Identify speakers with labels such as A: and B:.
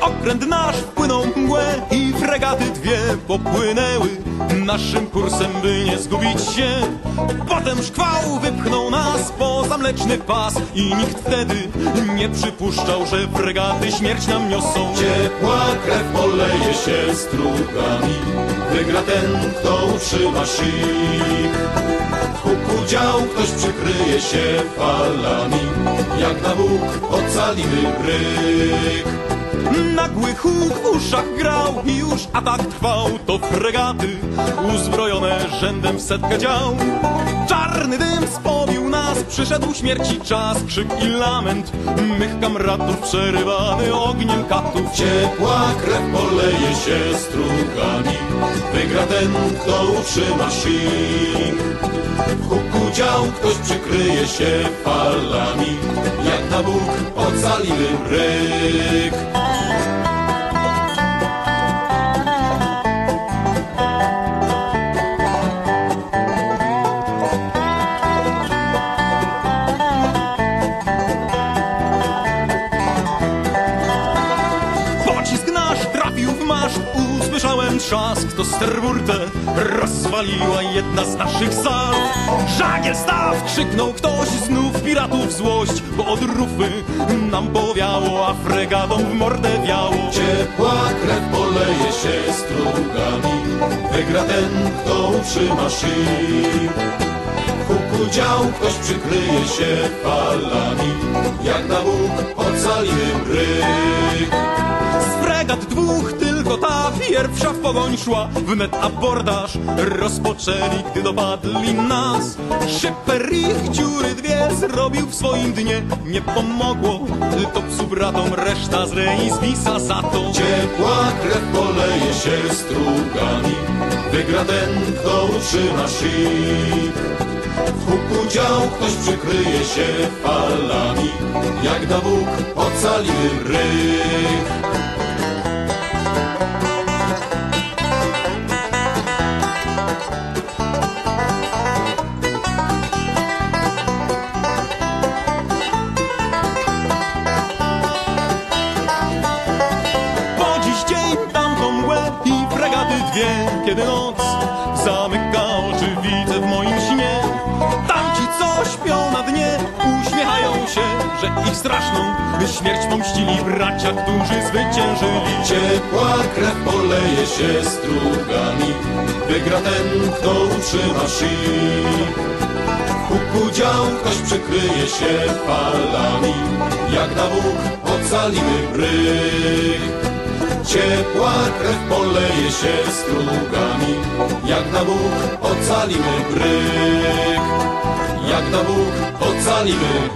A: Okręt nasz wpłynął mgłę i fregaty dwie popłynęły. Naszym kursem, by nie zgubić się Potem szkwał wypchnął nas po pas i nikt wtedy nie przypuszczał, że fregaty śmierć nam niosą.
B: Ciepła krew poleje się strugami Wygra ten, kto utrzyma szyk W huku dział ktoś przykryje się falami Jak na Bóg ocalimy bryk
A: Nagły huk w uszach grał i już atak trwał. To fregaty uzbrojone rzędem w setkę dział. Czarny dym spowił nas, przyszedł śmierci czas. Krzyk i lament mych kamratów przerywany. Ogniem katów
B: Ciepła krew poleje się strugami Wygra ten, kto utrzyma szyk W huku dział ktoś przykryje się falami. Jak na Bóg ocalimy bryk
A: trzask To sterburtę rozwaliła jedna z naszych sal. Żagiel staw! krzyknął ktoś, znów piratów złość Bo od rufy nam powiało, a fregatom w mordę wiało.
B: Ciepła krew poleje się strugami Wygra ten, kto utrzyma huku dział ktoś przykryje się falami Jak na Bóg ocalimy bryk
A: pierwsza w pogoń szła Wnet abordaż rozpoczęli, gdy dopadli nas. Szyper ich dziury dwie zrobił w swoim dnie. Nie pomogło to psu bratom, reszta z Reizbisa za to
B: Ciepła krew poleje się strugami. Wygra ten, kto utrzyma szyk W huku dział ktoś przykryje się falami. Jak na Bóg ocalimy bryk
A: Kiedy noc zamyka oczy, widzę w moim śnie Tamci, co śpią na dnie, uśmiechają się Że ich straszną śmierć pomścili bracia, którzy zwyciężyli.
B: Ciepła krew poleje się strugami Wygra ten, kto utrzyma huku dział ktoś przykryje się falami Jak na Bóg ocalimy bryk Ciepła krew poleje się strugami. Jak na Bóg ocalimy bryk. Jak na Bóg ocalimy